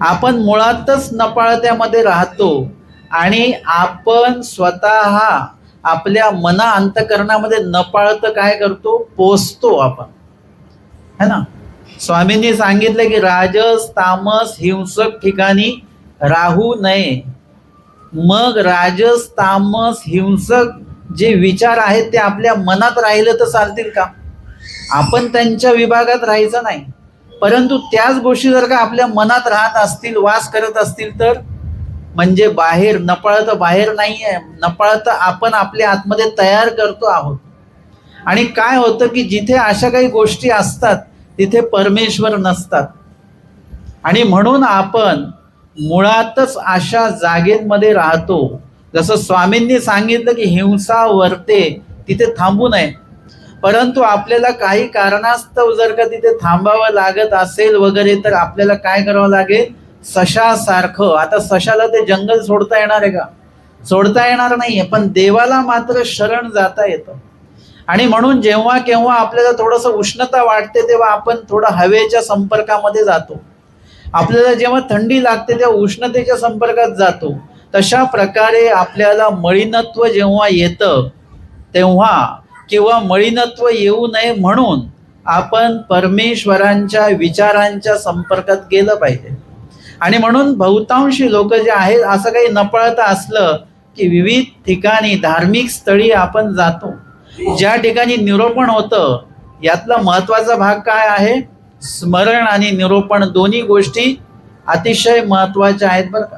आपण मुळातच नपाळत्यामध्ये राहतो. आणि आपण स्वतः आपल्या मना अंतकरणामध्ये नपाळत काय करतो? पोचतो आपण. है ना? स्वामींनी सांगितलं की राजस तामस हिंसक ठिकाणी राहू नये. मग राजस तामस हिंसक जे विचार आहेत ते आपल्या मनात राहिले तर चालतील का? आपण त्यांच्या विभागात राहायचं नाही. परंतु त्याच गोष्टी जर का आपल्या मनात राहत असतील वास करत असतील तर म्हणजे बाहेर नपळत बाहेर नाही आहे नपळत आपण आपल्या आतमध्ये तयार करतो आहोत. आणि काय होतं की जिथे अशा काही गोष्टी असतात तिथे परमेश्वर नसतात. आणि म्हणून आपण मुळातच अशा जागेमध्ये राहतो. जसं स्वामींनी सांगितलं की हिंसा वरते तिथे थांबू नये. परंतु आपल्याला काही कारणास्तव जर का तिथे थांबावं लागत असेल वगैरे तर आपल्याला काय करावं लागेल? सशासारखं. आता सशाला ते जंगल सोडता येणार आहे का? सोडता येणार नाहीये पण देवाला मात्र शरण जाता येतं. आणि म्हणून जेव्हा केव्हा आपल्याला थोडंसं उष्णता वाटते तेव्हा आपण थोडं हवेच्या संपर्कामध्ये जातो. आपल्याला जेव्हा थंडी लागते तेव्हा उष्णतेच्या संपर्कात जातो. तशा प्रकारे आपल्याला मळीनत्व जेव्हा येतं तेव्हा किंवा मळीनत्व येऊ नये म्हणून आपण परमेश्वरांच्या विचारांच्या संपर्कात गेलं पाहिजे. आणि म्हणून बहुतांशी लोक जे आहेत असं काही नपळता असलं की विविध ठिकाणी धार्मिक स्थळी आपण जातो. ज्या ठिकाणी निरोपण होतं यातला महत्त्वाचा भाग काय आहे? स्मरण आणि निरोपण दोन्ही गोष्टी अतिशय महत्त्वाच्या आहेत बरं का.